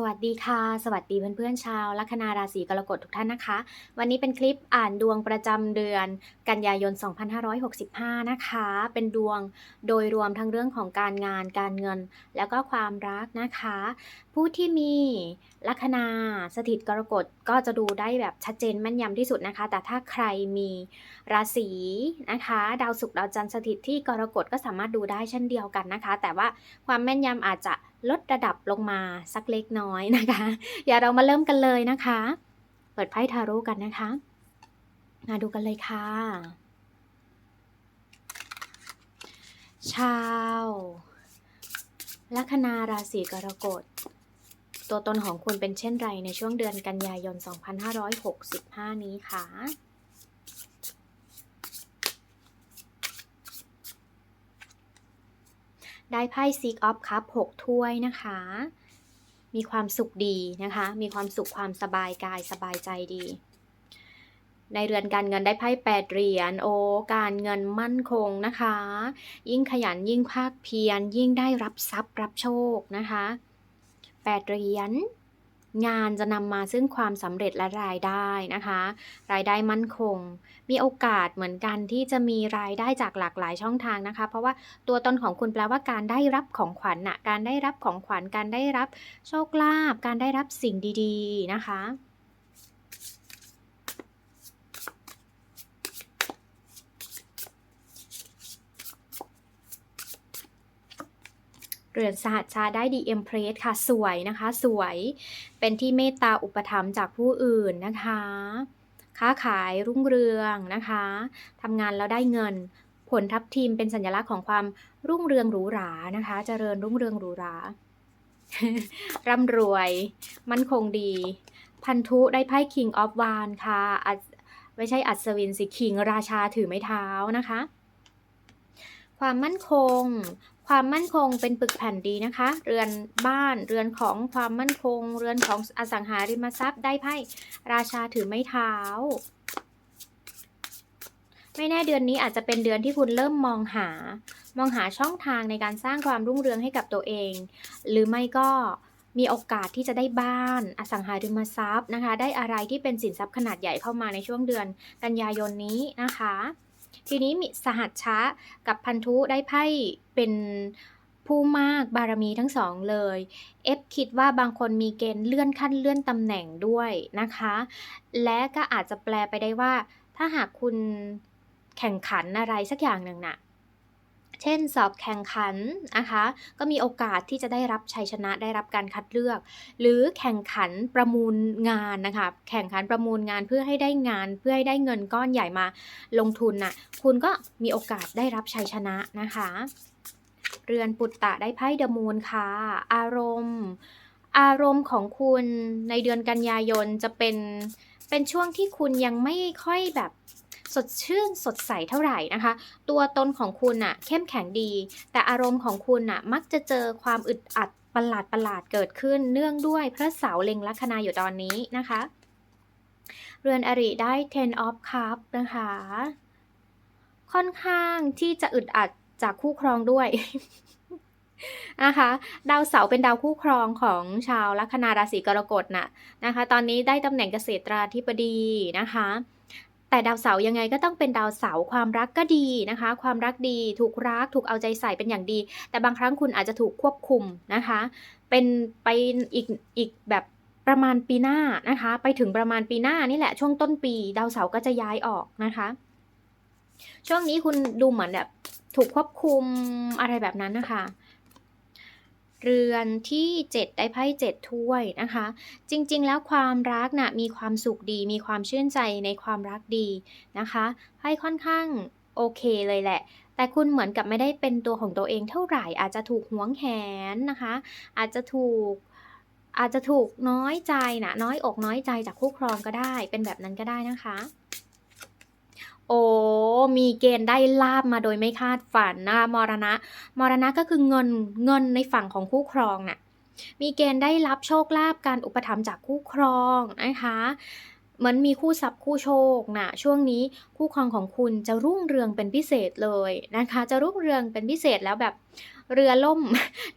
สวัสดีค่ะ สวัสดีเพื่อนๆชาวลัคนาราศีกรกฎทุกท่านนะคะ วันนี้เป็นคลิปอ่านดวงประจำเดือน กันยายน 2565 นะคะ เป็นดวงโดยรวมทั้งเรื่องของการงานการเงิน แล้วก็ความรักนะคะ ผู้ที่มีลัคนาสถิตกรกฎก็จะดูได้แบบชัดเจนแม่นยำที่สุดนะคะ แต่ถ้าใครมีราศีนะคะ ดาวศุกร์ดาวจันทร์สถิตที่กรกฎก็สามารถดูได้เช่นเดียวกันนะคะ แต่ว่าความแม่นยำอาจจะ ลดระดับลงมาสักเล็กน้อยนะคะ อย่าเรามาเริ่มกันเลยนะคะ เปิดไพ่ทาโร่กันนะคะ มาดูกันเลยค่ะ ชาวลัคนาราศีกรกฎ ตัวตนของคุณเป็นเช่นไรในช่วงเดือนกันยายน 2565 นี้ค่ะ ได้ไพ่ Six of Cup 6ถ้วยนะคะ มีความสุขดีนะคะ มีความสุขความสบายกายสบายใจดี ในเรือนการเงินได้ไพ่แปดเหรียญโอ้การเงินมั่นคงนะคะ ยิ่งขยันยิ่งภาคเพียรยิ่งได้รับทรัพย์รับโชคนะคะแปดเหรียญ งานจะนำมาซึ่งความสำเร็จและรายได้นะคะ รายได้มั่นคง มีโอกาสเหมือนกันที่จะมีรายได้จากหลากหลายช่องทางนะคะ เพราะว่าตัวตนของคุณแปลว่าการได้รับของขวัญนะการได้รับของขวัญการได้รับโชคลาภการได้รับสิ่งดีๆนะคะเรือนสหัสชาได้ดีเอ็มเพรสค่ะ สวยนะคะ สวย เป็นที่เมตตาอุปถัมภ์จากผู้อื่นนะคะ ค้าขายรุ่งเรืองนะคะทำงานแล้วได้เงิน ผลทับทีมเป็นสัญลักษณ์ของความรุ่งเรืองหรูหรานะคะ เจริญรุ่งเรืองหรูหรา ร่ำรวย มั่นคงดี พันธุได้ไพ่ King of w a n ค่ะไม่ใช่อัศวินสิคิงราชาถือไม้เท้านะคะความมั่นคง ความมั่นคงเป็นปึกแผ่นดีนะคะ เรือนบ้านเรือนของความมั่นคง เรือนของอสังหาริมทรัพย์ได้ไพ่ราชาถือไม้เท้า ไม่แน่เดือนนี้อาจจะเป็นเดือนที่คุณเริ่มมองหา มองหาช่องทางในการสร้างความรุ่งเรืองให้กับตัวเอง หรือไม่ก็มีโอกาสที่จะได้บ้านอสังหาริมทรัพย์นะคะ ได้อะไรที่เป็นสินทรัพย์ขนาดใหญ่เข้ามาในช่วงเดือนกันยายนนี้นะคะ ทีนี้มีสหัชชะกับพันธุได้ไพ่เป็นผู้มากบารมีทั้งสองเลย เอฟคิดว่าบางคนมีเกณฑ์เลื่อนขั้นเลื่อนตำแหน่งด้วยนะคะ และก็อาจจะแปลไปได้ว่า ถ้าหากคุณแข่งขันอะไรสักอย่างหนึ่งน่ะ เช่นสอบแข่งขันนะคะ ก็มีโอกาสที่จะได้รับชัยชนะได้รับการคัดเลือก หรือแข่งขันประมูลงานนะคะ แข่งขันประมูลงานเพื่อให้ได้งาน เพื่อให้ได้เงินก้อนใหญ่มาลงทุนน่ะคุณก็มีโอกาสได้รับชัยชนะนะคะ เรือนปุตตะได้ไพ่เดมูนค่ะ อารมณ์ อารมณ์ของคุณในเดือนกันยายนจะเป็นเป็นช่วงที่คุณยังไม่ค่อยแบบ ดชื่นสดใสเท่าไหร่นะคะ ตัวตนของคุณน่ะเข้มแข็งดี แต่อารมณ์ของคุณน่ะมักจะเจอความอึดอัดประหลาดประหลาดเกิดขึ้น เนื่องด้วยพระเสาเล็งลัคนาอยู่ตอนนี้นะคะ เรือนอริได้ ten of cup นะคะ ค่อนข้างที่จะอึดอัดจากคู่ครองด้วยนะคะดาวเสาร์เป็นดาวคู่ครองของชาวลัคนาราศีกรกฎน่ะนะคะ ตอนนี้ได้ตำแหน่งเกษตราธิบดีนะคะ แต่ดาวเสาร์ยังไงก็ต้องเป็นดาวเสาร์ความรักก็ดีนะคะ ความรักดีถูกรักถูกเอาใจใส่เป็นอย่างดี แต่บางครั้งคุณอาจจะถูกควบคุมนะคะ เป็นไปอีกอีกแบบประมาณปีหน้านะคะ ไปถึงประมาณปีหน้านี่แหละช่วงต้นปี ดาวเสาร์ก็จะย้ายออกนะคะ ช่วงนี้คุณดูเหมือนแบบถูกควบคุมอะไรแบบนั้นนะคะ เรือนที่ 7 ได้ไพ่7ถ้วยนะคะ จริงๆ แล้วความรักนะ่ะมีความสุขดีมีความชื่นใจในความรักดีนะคะไพ่ค่อนข้างโอเคเลยแหละ แต่คุณเหมือนกับไม่ได้เป็นตัวของตัวเองเท่าไหร่ อาจจะถูกหวงแหนนะคะ อาจจะถูกอาจจะถูกน้อยใจนะน้อยอกน้อยใจจากคู่ครองก็ได้ เป็นแบบนั้นก็ได้นะคะ โอ้ มีเกณฑ์ได้ลาบมาโดยไม่คาดฝันนะมรณะ มรณะก็คือเงินเงินในฝั่งของคู่ครองน่ะ มีเกณฑ์ได้รับโชคลาภการอุปถัมภ์จากคู่ครองนะคะเหมือนมีคู่ทรัพย์คู่โชคนะช่วงนี้คู่ครองของคุณจะรุ่งเรืองเป็นพิเศษเลยนะคะ จะรุ่งเรืองเป็นพิเศษแล้วแบบเรือล่ม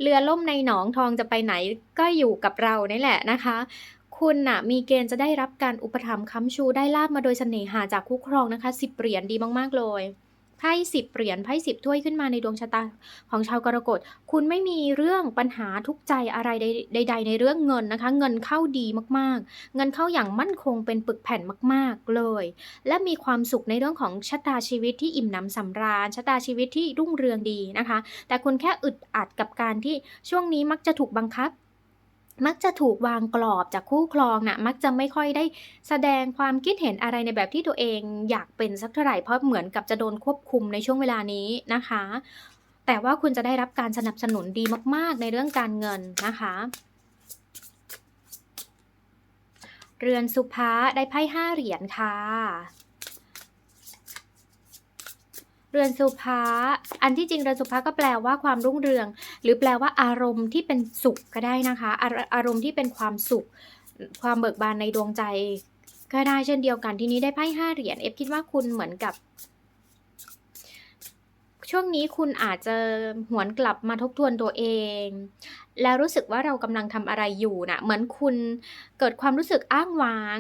เรือล่มในหนองทองจะไปไหนก็อยู่กับเรานี่แหละนะคะ คุณน่ะมีเกณฑ์จะได้รับการอุปถัมภ์ค้ำชูได้ลาบมาโดยเสน่หาจากคู่ครองนะคะสิบเหรียญดีมากๆเลยไพ่สิบเหรียญไพ่สิบถ้วยขึ้นมาในดวงชะตาของชาวกรกฎคุณไม่มีเรื่องปัญหาทุกใจอะไรใด ๆ ในเรื่องเงินนะคะ เงินเข้าดีมากๆ เงินเข้าอย่างมั่นคงเป็นปึกแผ่นมาก ๆเลย และมีความสุขในเรื่องของชะตาชีวิตที่อิ่มหนำสำราญชะตาชีวิตที่รุ่งเรืองดีนะคะ แต่คุณแค่อึดอัดกับการที่ช่วงนี้มักจะถูกบังคับ มักจะถูกวางกรอบจากคู่ครองนะ่ะมักจะไม่ค่อยได้แสดงความคิดเห็นอะไรในแบบที่ตัวเองอยากเป็นสักเท่าไหร่เพราะเหมือนกับจะโดนควบคุมในช่วงเวลานี้นะคะ แต่ว่าคุณจะได้รับการสนับสนุนดีมาก ๆ ในเรื่องการเงินนะคะ เรือนสุภาได้ไพ่ห้าเหรียญค่ะ เรือนสุภา อันที่จริงเรือนสุภาก็แปลว่าความรุ่งเรือง หรือแปลว่าอารมณ์ที่เป็นสุขก็ได้นะคะอาอารมณ์ที่เป็นความสุข ความเบิกบานในดวงใจก็ได้เช่นเดียวกันทีนี้ได้ไพ่ห้าเหรียญเอฟคิดว่าคุณเหมือนกับ ช่วงนี้คุณอาจจะหวนกลับมาทบทวนตัวเอง แล้วรู้สึกว่าเรากำลังทำอะไรอยู่นะเหมือนคุณเกิดความรู้สึกอ้างว้าง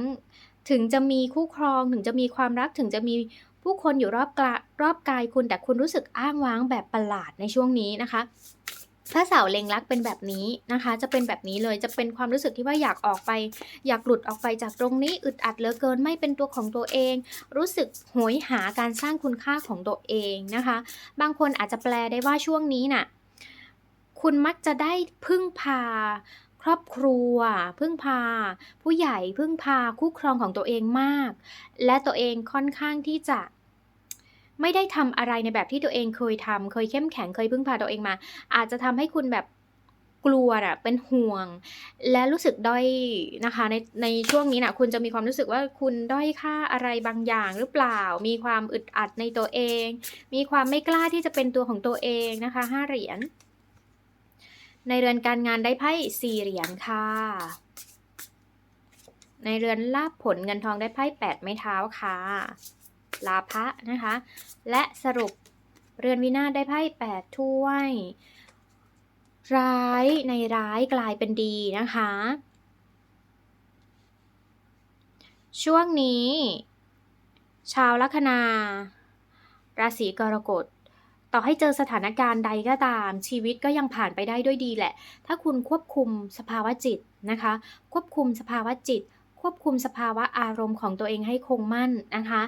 ถึงจะมีคู่ครองถึงจะมีความรักถึงจะมี ผู้คนอยู่รอบกรอบกายคุณแต่คุณรู้สึกอ้างว้างแบบประหลาดในช่วงนี้นะคะถ้าสาวเล็งรักเป็นแบบนี้นะคะ จะเป็นแบบนี้เลยจะเป็นความรู้สึกที่ว่าอยากออกไป อยากหลุดออกไปจากตรงนี้อึดอัดเหลือเกินไม่เป็นตัวของตัวเอง รู้สึกโหยหาการสร้างคุณค่าของตัวเองนะคะ บางคนอาจจะแปลได้ว่าช่วงนี้น่ะคุณมักจะได้พึ่งพา ครอบครัว พึ่งพา ผู้ใหญ่พึ่งพาคู่ครองของตัวเองมาก และตัวเองค่อนข้างที่จะ ไม่ได้ทำอะไรในแบบที่ตัวเองเคยทำเคยเข้มแข็งเคยพึ่งพาตัวเองมา อาจจะทำให้คุณแบบกลัวอะเป็นห่วง และรู้สึกด้อยนะคะ ในในช่วงนี้นะคุณจะมีความรู้สึกว่าคุณด้อยค่าอะไรบางอย่างหรือเปล่า มีความอึดอัดในตัวเอง มีความไม่กล้าที่จะเป็นตัวของตัวเองนะคะห้าเหรียญ ในเรือนการงานได้ไพ่สี่เหรียญค่ะ ในเรือนลาบผลเงินทองได้ไพ่แปดไม้เท้าค่ะ ลาภะนะคะ และสรุปเรือนวินาศได้ไพ่แปดถ้วย ร้ายในร้ายกลายเป็นดีนะคะ ช่วงนี้ ชาวลัคนา ราศีกรกฎ ต่อให้เจอสถานการณ์ใดก็ตาม ชีวิตก็ยังผ่านไปได้ด้วยดีแหละ ถ้าคุณควบคุมสภาวะจิตนะคะ ควบคุมสภาวะจิต ควบคุมสภาวะอารมณ์ของตัวเองให้คงมั่นนะคะ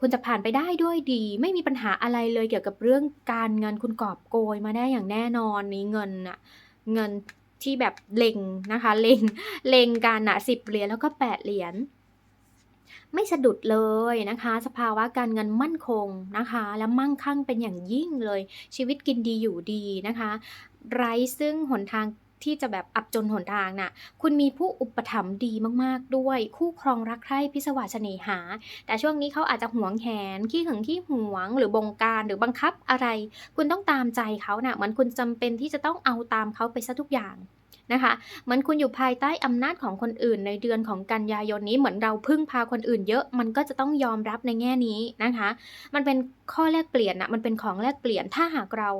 คุณจะผ่านไปได้ด้วยดี ไม่มีปัญหาอะไรเลยเกี่ยวกับเรื่องการเงินคุณกอบโกยมาได้อย่างแน่นอนนี้เงินอะเงินที่แบบเล็งนะคะ เล็งเล็งการอะสิบเหรียญแล้วก็แปดเหรียญ ไม่สะดุดเลยนะคะ สภาวะการเงินมั่นคงนะคะ และมั่งคั่งเป็นอย่างยิ่งเลย ชีวิตกินดีอยู่ดีนะคะ ไร้ซึ่งหนทางที่จะแบบอับจนหนทางน่ะ คุณมีผู้อุปถัมภ์ดีมากๆด้วย คู่ครองรักใคร่พิศวาสเสน่หา แต่ช่วงนี้เขาอาจจะหวงแหน ขี้หึงขี้หวง หรือบงการหรือบังคับอะไร คุณต้องตามใจเขานะ่ะ เหมือนคุณจำเป็นที่จะต้องเอาตามเขาไปซะทุกอย่าง นะคะเหมือนคุณอยู่ภายใต้อำนาจของคนอื่น ในเดือนของกันยายนนี้เหมือนเราพึ่งพาคนอื่นเยอะมันก็จะต้องยอมรับในแง่นี้นะคะ มันเป็นข้อแลกเปลี่ยนนะมันเป็นของแลกเปลี่ยนถ้าหากเรา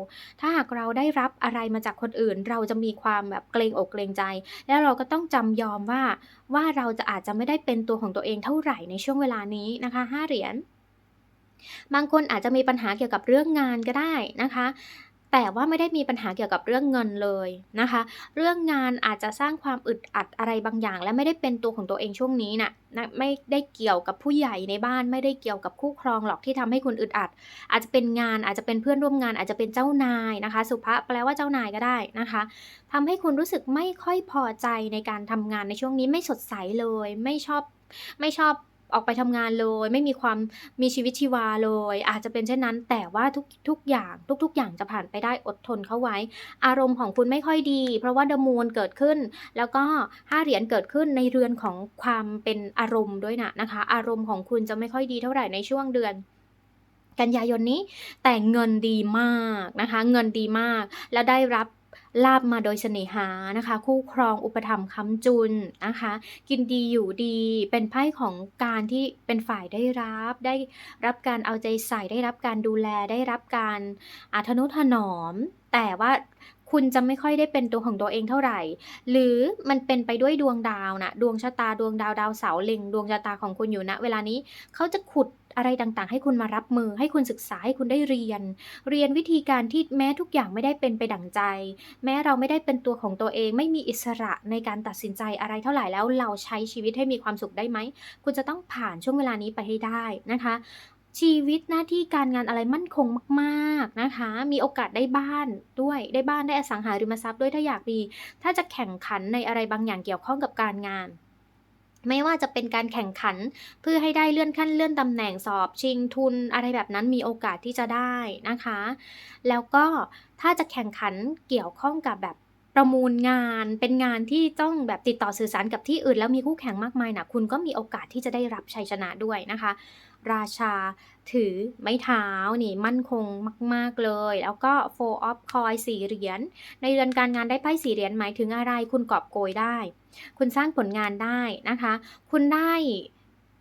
ถ้าหากเราได้รับอะไรมาจากคนอื่น เราจะมีความแบบเกรงอกเกรงใจ แล้วเราก็ต้องจำยอมว่าว่าเราจะอาจจะไม่ได้เป็นตัวของตัวเองเท่าไหร่ในช่วงเวลานี้นะคะห้าเหรียญบางคนอาจจะมีปัญหาเกี่ยวกับเรื่องงานก็ได้นะคะ แต่ว่าไม่ได้มีปัญหาเกี่ยวกับเรื่องเงินเลยนะคะ เรื่องงานอาจจะสร้างความอึดอัดอะไรบางอย่าง และไม่ได้เป็นตัวของตัวเองช่วงนี้นะ่ะไม่ได้เกี่ยวกับผู้ใหญ่ในบ้าน ไม่ได้เกี่ยวกับคู่ครองหรอกที่ทำให้คุณอึดอัด อาจจะเป็นงานอาจจะเป็นเพื่อนร่วมงานอาจจะเป็นเจ้านายนะคะ สุภาพแปลว่าเจ้านายก็ได้นะคะทำให้คุณรู้สึกไม่ค่อยพอใจในการทำงานในช่วงนี้ไม่สดใสเลย ไม่ชอบไม่ชอบ ออกไปทำงานเลย ไม่มีความมีชีวิตชีวาเลย อาจจะเป็นเช่นนั้น แต่ว่าทุกทุกอย่างทุก ๆ อย่างจะผ่านไปได้อดทนเข้าไว้ อารมณ์ของคุณไม่ค่อยดี เพราะว่าเดมูนเกิดขึ้น แล้วก็ห้าเหรียญเกิดขึ้นในเรือนของความเป็นอารมณ์ด้วยนะนะคะ อารมณ์ของคุณจะไม่ค่อยดีเท่าไหร่ในช่วงเดือนกันยายนนี้แต่เงินดีมากนะคะ เงินดีมากแล้วได้รับ ลาบมาโดยเสน่หานะคะ คู่ครองอุปถัมภ์ค้ำจุนนะคะ กินดีอยู่ดีเป็นไพ่ของการที่เป็นฝ่ายได้รับ ได้รับการเอาใจใส่ได้รับการดูแลได้รับการอาทนุถนอม แต่ว่าคุณจะไม่ค่อยได้เป็นตัวของตัวเองเท่าไหร่ หรือมันเป็นไปด้วยดวงดาวนะดวงชะตาดวงดาวดาวเสาเล็งดวงชะตาของคุณอยู่ณเวลานี้เขาจะขุด อะไรต่างๆ ให้คุณมารับมือ ให้คุณศึกษาให้คุณได้เรียน เรียนวิธีการที่แม้ทุกอย่างไม่ได้เป็นไปดั่งใจ แม้เราไม่ได้เป็นตัวของตัวเอง ไม่มีอิสระในการตัดสินใจอะไรเท่าไหร่แล้วเราใช้ชีวิตให้มีความสุขได้ไหม คุณจะต้องผ่านช่วงเวลานี้ไปให้ได้นะคะชีวิตหน้าที่การงานอะไรมั่นคงมากๆนะคะ มีโอกาสได้บ้านด้วยได้บ้านได้อสังหาริมทรัพย์ด้วยถ้าอยากดีถ้าจะแข่งขันในอะไรบางอย่างเกี่ยวข้องกับการงาน ไม่ว่าจะเป็นการแข่งขันเพื่อให้ได้เลื่อนขั้นเลื่อนตำแหน่งสอบชิงทุน อะไรแบบนั้นมีโอกาสที่จะได้นะคะ แล้วก็ถ้าจะแข่งขันเกี่ยวข้องกับแบบประมูลงานเป็นงานที่ต้องแบบติดต่อสื่อสารกับที่อื่น แล้วมีคู่แข่งมากมายนะคุณก็มีโอกาสที่จะได้รับชัยชนะด้วยนะคะ ราชา ถือไม้เท้านี่มั่นคงมาก ๆ เลย แล้วก็ four of coin สี่เหรียญ ในเรือนการงานได้ไพ่สี่เหรียญหมายถึงอะไร คุณกอบโกยได้ คุณสร้างผลงานได้นะคะ คุณได้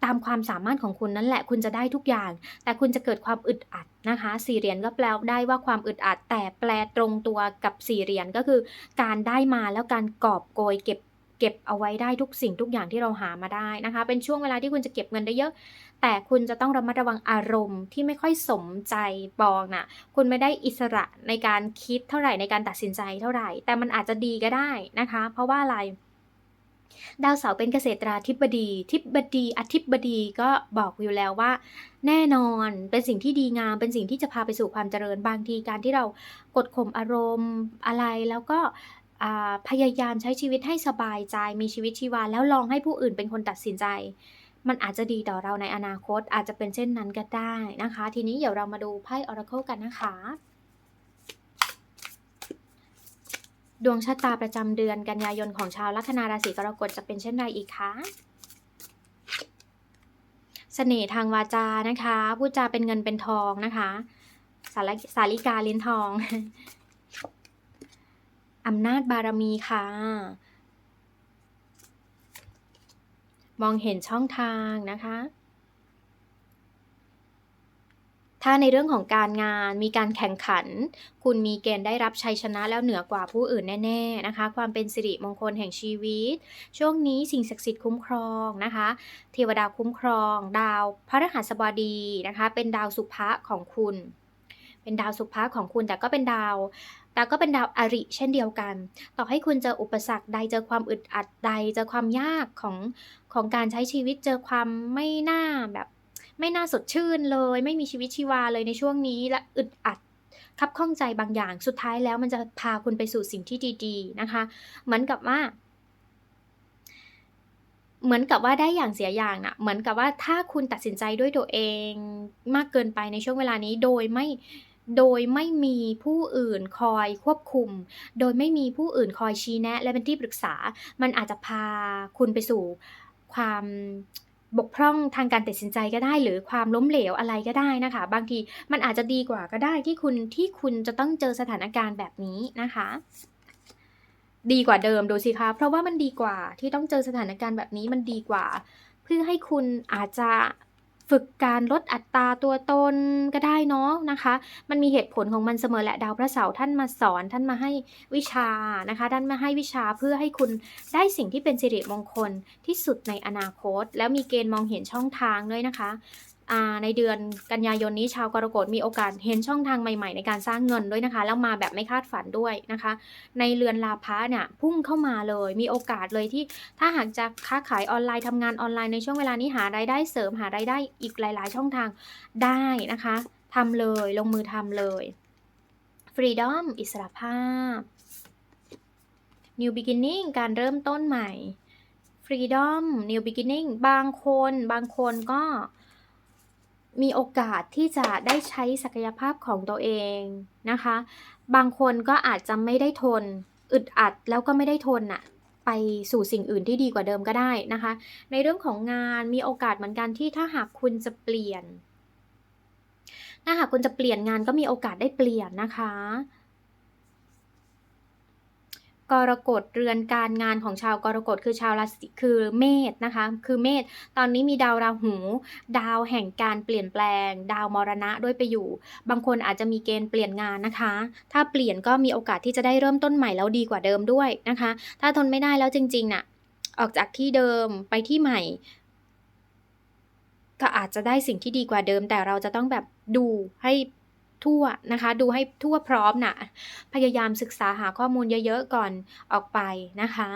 ตามความสามารถของคุณนั่นแหละ คุณจะได้ทุกอย่าง แต่คุณจะเกิดความอึดอัดนะคะสี่เหรียญก็แปลได้ว่าความอึดอัด แต่แปลตรงตัวกับสี่เหรียญก็คือ การได้มาแล้วการกอบโกยเก็บเก็บเอาไว้ได้ทุกสิ่งทุกอย่างที่เราหามาได้นะคะ เป็นช่วงเวลาที่คุณจะเก็บเงินได้เยอะ แต่คุณจะต้องระมัดระวังอารมณ์ที่ไม่ค่อยสมใจปองนะ่ะ คุณไม่ได้อิสระในการคิดเท่าไหร่ในการตัดสินใจเท่าไหร่ แต่มันอาจจะดีก็ได้นะคะ เพราะว่าอะไร ดาวเสาร์เป็นเกษตราธิบดีทิบดี อธิบดีก็บอกอยู่แล้วว่า แน่นอนเป็นสิ่งที่ดีงาม เป็นสิ่งที่จะพาไปสู่ความเจริญบางทีการที่เรากดข่มอารมณ์อะไรแล้วก็พยายามใช้ชีวิตให้สบายใจมีชีวิตชีวาแล้วลองให้ผู้อื่นเป็นคนตัดสินใจ มันอาจจะดีต่อเราในอนาคตอาจจะเป็นเช่นนั้นก็ได้นะคะ ทีนี้เดี๋ยวเรามาดูไพ่ออราเคิลกันนะคะ ดวงชะตาประจำเดือนกันยายนของชาวลัคนาราศีกรกฎจะเป็นเช่นไรอีกคะเสน่ห์ทางวาจานะคะพูดจาเป็นเงินเป็นทองนะคะสาสาลิกาลิ้นทองอำนาจบารมีค่ะ มองเห็นช่องทางนะคะ ถ้าในเรื่องของการงานมีการแข่งขัน คุณมีเกณฑ์ได้รับชัยชนะแล้วเหนือกว่าผู้อื่นแน่ๆนะคะ ความเป็นสิริมงคลแห่งชีวิต ช่วงนี้สิ่งศักดิ์สิทธิ์คุ้มครองนะคะ เทวดาคุ้มครอง ดาวพระรหัสบดีนะคะ เป็นดาวสุภะของคุณ เป็นดาวสุภะของคุณแต่ก็เป็นดาว แต่ก็เป็นดาวอริเช่นเดียวกัน ต่อให้คุณเจออุปสรรคใดเจอความอึดอัดใดเจอความยากของของการใช้ชีวิตเจอความไม่น่าแบบ ไม่น่าสดชื่นเลย ไม่มีชีวิตชีวาเลยในช่วงนี้และอึดอัดคับข้องใจบางอย่างสุดท้ายแล้วมันจะพาคุณไปสู่สิ่งที่ดีๆนะคะ เหมือนกับว่า เหมือนกับว่าได้อย่างเสียอย่างน่ะ เหมือนกับว่าถ้าคุณตัดสินใจด้วยตัวเองมากเกินไปในช่วงเวลานี้โดยไม่ โดยไม่มีผู้อื่นคอยควบคุม โดยไม่มีผู้อื่นคอยชี้แนะ และเป็นที่ปรึกษา มันอาจจะพาคุณไปสู่ความบกพร่องทางการตัดสินใจก็ได้ หรือความล้มเหลวอะไรก็ได้นะคะ บางทีมันอาจจะดีกว่าก็ได้ที่คุณที่คุณจะต้องเจอสถานการณ์แบบนี้นะคะ ดีกว่าเดิมดูสิคะเพราะว่ามันดีกว่าที่ต้องเจอสถานการณ์แบบนี้มันดีกว่า เพื่อให้คุณอาจจะ ฝึกการลดอัตราตัวตนก็ได้เนาะนะคะ มันมีเหตุผลของมันเสมอแหละดาวพระเสาร์ท่านมาสอนท่านมาให้วิชานะคะ ท่านมาให้วิชาเพื่อให้คุณได้สิ่งที่เป็นสิริมงคลที่สุดในอนาคต แล้วมีเกณฑ์มองเห็นช่องทางด้วยนะคะ ในเดือนกันยายนนี้ชาวกรกฎมีโอกาสเห็นช่องทางใหม่ๆ ในการสร้างเงินด้วยนะคะ แล้วมาแบบไม่คาดฝันด้วยนะคะ ในเรือนลาพะเนี่ยพุ่งเข้ามาเลย มีโอกาสเลยที่ถ้าหากจะค้าขายออนไลน์ทำงานออนไลน์ในช่วงเวลานี้หารายได้เสริมหารายได้อีกหลาย ๆ ช่องทางได้นะคะทำเลยลงมือทำเลย Freedom อิสระภาพ New Beginning การเริ่มต้นใหม่ Freedom New Beginning บางคนบางคนก็ มีโอกาสที่จะได้ใช้ศักยภาพของตัวเองนะคะ บางคนก็อาจจะไม่ได้ทน อึดอัดแล้วก็ไม่ได้ทนอะไปสู่สิ่งอื่นที่ดีกว่าเดิมก็ได้นะคะ ในเรื่องของงานมีโอกาสเหมือนกันที่ถ้าหากคุณจะเปลี่ยน ถ้าหากคุณจะเปลี่ยนงานก็มีโอกาสได้เปลี่ยนนะคะ กรกฎเรือนการงานของชาวกรกฎคือชาวราศีคือเมษนะคะ คือเมษตอนนี้มีดาวราหู ดาวแห่งการเปลี่ยนแปลง ดาวมรณะด้วยไปอยู่ บางคนอาจจะมีเกณฑ์เปลี่ยนงานนะคะ ถ้าเปลี่ยนก็มีโอกาสที่จะได้เริ่มต้นใหม่แล้วดีกว่าเดิมด้วยนะคะ ถ้าทนไม่ได้แล้วจริงๆน่ะออกจากที่เดิมไปที่ใหม่ก็อาจจะได้สิ่งที่ดีกว่าเดิม แต่เราจะต้องแบบดูให้ ทั่วนะคะ ดูให้ทั่วพร้อมนะพยายามศึกษาหาข้อมูลเยอะๆก่อนออกไปนะคะ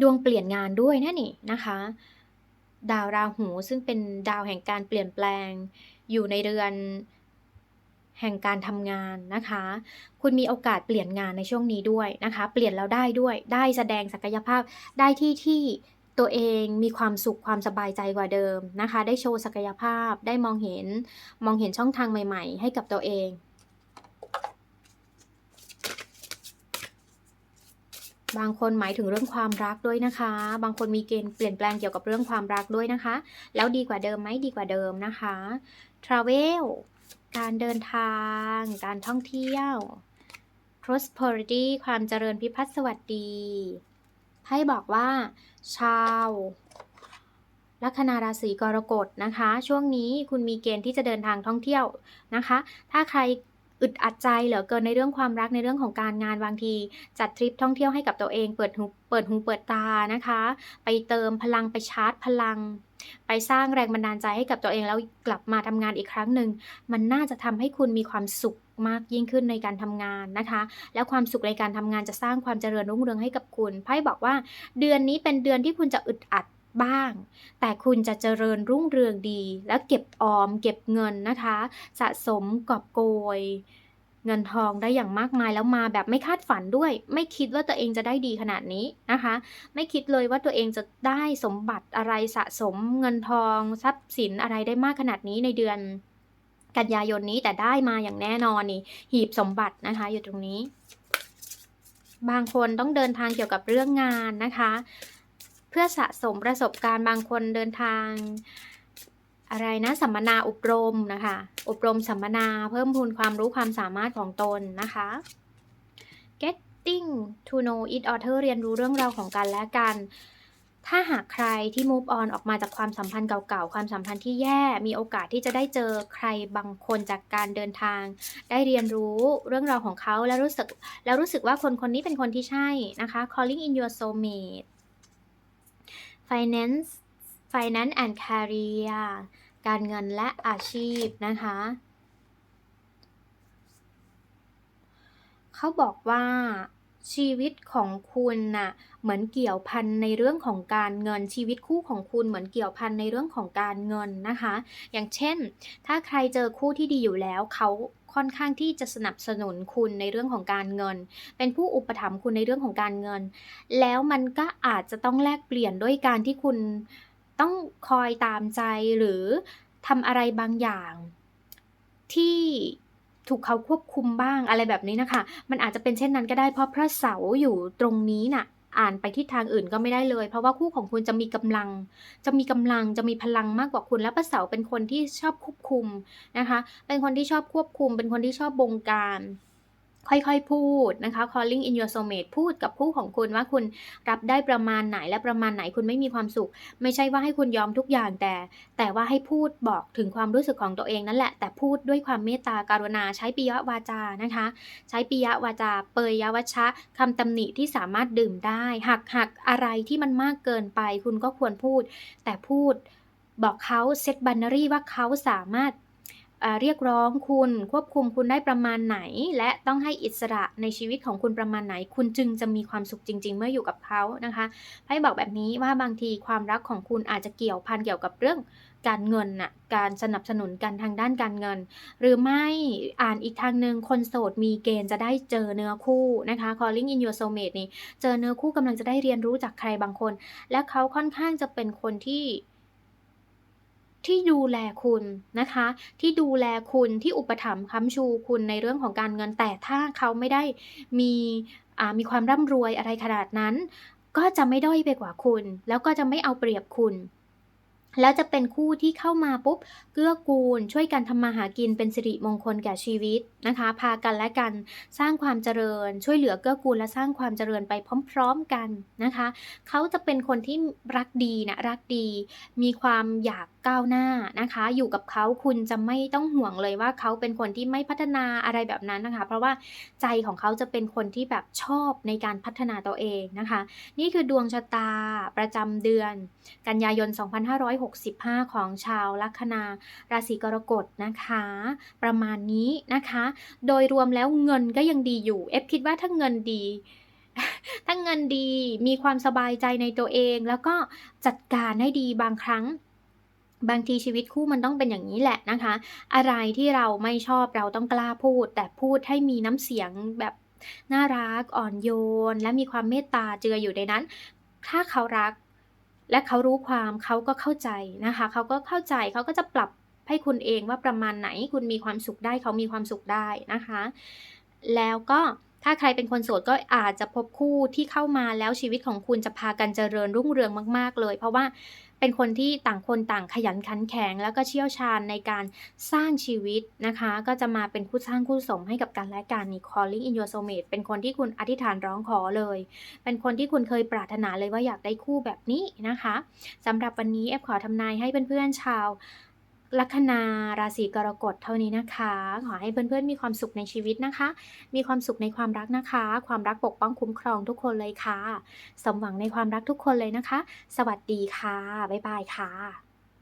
ดวงเปลี่ยนงานด้วยนะนี่นะคะ ดาวราหูซึ่งเป็นดาวแห่งการเปลี่ยนแปลง อยู่ในเรือนแห่งการทำงานนะคะ คุณมีโอกาสเปลี่ยนงานในช่วงนี้ด้วยนะคะ เปลี่ยนแล้วได้ด้วย ได้แสดงศักยภาพ ได้ที่ที่ ตัวเองมีความสุขความสบายใจกว่าเดิมนะคะ ได้โชว์ศักยภาพได้มองเห็นมองเห็นช่องทางใหม่ ๆ ให้กับตัวเองบางคนหมายถึงเรื่องความรักด้วยนะคะ บางคนมีเกณฑ์เปลี่ยนแปลงเกี่ยวกับเรื่องความรักด้วยนะคะ แล้วดีกว่าเดิมไหมดีกว่าเดิมนะคะ Travel การเดินทาง การท่องเที่ยว prosperity ความเจริญพิพัฒน์สวัสดี ให้บอกว่า ชาวลัคนาราศีกรกฎนะคะ ช่วงนี้คุณมีเกณฑ์ที่จะเดินทางท่องเที่ยวนะคะ ถ้าใครอึดอัดใจเหลือเกินในเรื่องความรักในเรื่องของการงานบางที จัดทริปท่องเที่ยวให้กับตัวเองเปิดหูเปิดหูเปิดตานะคะ ไปเติมพลังไปชาร์จพลัง ไปสร้างแรงบันดาลใจให้กับตัวเองแล้วกลับมาทำงานอีกครั้งหนึ่ง มันน่าจะทำให้คุณมีความสุขมากยิ่งขึ้นในการทำงานนะคะ แล้วความสุขในการทำงานจะสร้างความเจริญรุ่งเรืองให้กับคุณไพ่บอกว่า เดือนนี้เป็นเดือนที่คุณจะอึดอัดบ้าง แต่คุณจะเจริญรุ่งเรืองดี และเก็บออม เก็บเงินนะคะ สะสมกอบโกย เงินทองได้อย่างมากมายแล้วมาแบบไม่คาดฝันด้วย ไม่คิดว่าตัวเองจะได้ดีขนาดนี้นะคะ ไม่คิดเลยว่าตัวเองจะได้สมบัติอะไรสะสมเงินทองทรัพย์สินอะไรได้มากขนาดนี้ในเดือน กันยายนนี้แต่ได้มาอย่างแน่นอนนี่หีบสมบัตินะคะ อยู่ตรงนี้ บางคนต้องเดินทางเกี่ยวกับเรื่องงานนะคะ เพื่อสะสมประสบการณ์บางคนเดินทาง อะไรนะสัมมนาอบรมนะคะ อบรมสัมมนาเพิ่มพูนความรู้ความสามารถของตนนะคะ getting to know it author เรียนรู้เรื่องราวของกันและกัน ถ้าหากใครที่ move on ออกมาจากความสัมพันธ์เก่าๆ ความสัมพันธ์ที่แย่ มีโอกาสที่จะได้เจอใครบางคนจากการเดินทาง ได้เรียนรู้เรื่องราวของเขาแล้วรู้สึกแล้วรู้สึกว่าคนคนนี้เป็นคนที่ใช่นะคะ calling in your soulmate finance finance and career การเงินและอาชีพนะคะ เขาบอกว่าชีวิตของคุณน่ะเหมือนเกี่ยวพันในเรื่องของการเงิน ชีวิตคู่ของคุณเหมือนเกี่ยวพันในเรื่องของการเงินนะคะ อย่างเช่น ถ้าใครเจอคู่ที่ดีอยู่แล้วเขาค่อนข้างที่จะสนับสนุนคุณในเรื่องของการเงิน เป็นผู้อุปถัมภ์คุณในเรื่องของการเงิน แล้วมันก็อาจจะต้องแลกเปลี่ยนด้วยการที่คุณ ต้องคอยตามใจหรือทำอะไรบางอย่าง ที่ถูกเขาควบคุมบ้างอะไรแบบนี้นะคะ มันอาจจะเป็นเช่นนั้นก็ได้เพราะพระเสาอยู่ตรงนี้น่ะ อ่านไปทิศทางอื่นก็ไม่ได้เลย เพราะว่าคู่ของคุณจะมีกำลัง จะมีกำลังจะมีพลังมากกว่าคุณและพระเสาเป็นคนที่ชอบควบคุมนะคะ เป็นคนที่ชอบควบคุม เป็นคนที่ชอบบงการ ค่อยๆพูดนะคะ calling in your soulmate พูดกับคู่ของคุณว่าคุณรับได้ประมาณไหนและประมาณไหนคุณไม่มีความสุข ไม่ใช่ว่าให้คุณยอมทุกอย่างแต่ แต่ว่าให้พูดบอกถึงความรู้สึกของตัวเองนั่นแหละ แต่พูดด้วยความเมตตาการุณาใช้ปิยวาจานะคะ ใช้ปิยวาจา เปยยวัชะคำตำหนิที่สามารถดื่มได้หักหักอะไรที่มันมากเกินไป คุณก็ควรพูด แต่พูดบอกเขาเซตบันนารีว่าเขาสามารถ เรียกร้องคุณควบคุมคุณได้ประมาณไหน และต้องให้อิสระในชีวิตของคุณประมาณไหน คุณจึงจะมีความสุขจริง ๆ เมื่ออยู่กับเขานะคะไพ่บอกแบบนี้ว่าบางทีความรักของคุณอาจจะเกี่ยวพันเกี่ยวกับเรื่องการเงินน่ะการสนับสนุนกันทางด้านการเงิน หรือไม่อ่านอีกทางหนึ่งคนโสดมีเกณฑ์จะได้저เนื้อคู่นะคะ calling in your soulmate นี่เจอเนื้อคู่กำลังจะได้เรียนรู้จากใครบางคน และเขาค่อนข้างจะเป็นคนที่ ที่ดูแลคุณนะคะ ที่ดูแลคุณที่อุปถัมภ์ค้ำชูคุณในเรื่องของการเงินแต่ถ้าเขาไม่ได้มีมีความร่ำรวยอะไรขนาดนั้น ก็จะไม่ด้อยไปกว่าคุณ แล้วก็จะไม่เอาเปรียบคุณแล้วจะเป็นคู่ที่เข้ามาปุ๊บเกื้อกูล ช่วยกันทำมาหากินเป็นสิริมงคลแก่ชีวิตนะคะ พากันและกันสร้างความเจริญ ช่วยเหลือเกื้อกูลและสร้างความเจริญไปพร้อม ๆกันนะคะ เขาจะเป็นคนที่รักดีนะรักดี มีความอยากก้าวหน้านะคะ อยู่กับเขาคุณจะไม่ต้องห่วงเลยว่าเขาเป็นคนที่ไม่พัฒนาอะไรแบบนั้นนะคะ เพราะว่าใจของเขาจะเป็นคนที่แบบชอบในการพัฒนาตัวเองนะคะ นี่คือดวงชะตาประจำเดือน กันยายน 2565 ของชาวลัคนาราศีกรกฎนะคะ ประมาณนี้นะคะ โดยรวมแล้วเงินก็ยังดีอยู่เอฟคิดว่าถ้าเงินดีถ้าเงินดีมีความสบายใจในตัวเอง แล้วก็จัดการให้ดีบางครั้ง บางทีชีวิตคู่มันต้องเป็นอย่างนี้แหละนะคะ อะไรที่เราไม่ชอบเราต้องกล้าพูด แต่พูดให้มีน้ำเสียงแบบน่ารักอ่อนโยน และมีความเมตตาเจืออยู่ในนั้น ถ้าเขารัก และเขารู้ความเขาก็เข้าใจนะคะ เขาก็เข้าใจเขาก็จะปรับให้คุณเองว่าประมาณไหนคุณมีความสุขได้เขามีความสุขได้นะคะ แล้วก็ถ้าใครเป็นคนโสดก็อาจจะพบคู่ที่เข้ามาแล้วชีวิตของคุณจะพากันเจริญรุ่งเรืองมาก ๆ เลย เพราะว่า เป็นคนที่ต่างคนต่างขยันขันแข็ง แล้วก็เชี่ยวชาญในการสร้างชีวิตนะคะ ก็จะมาเป็นคู่สร้างคู่สมให้กับกันและกันนี่ calling in your soulmate เป็นคนที่คุณอธิษฐานร้องขอเลย เป็นคนที่คุณเคยปรารถนาเลยว่าอยากได้คู่แบบนี้นะคะสำหรับวันนี้เอฟขอทำนายให้เพื่อนๆชาว ลัคนาราศีกรกฎเท่านี้นะคะ ขอให้เพื่อนๆมีความสุขในชีวิตนะคะ มีความสุขในความรักนะคะ ความรักปกป้องคุ้มครองทุกคนเลยค่ะ สมหวังในความรักทุกคนเลยนะคะ สวัสดีค่ะ บ๊ายบายค่ะ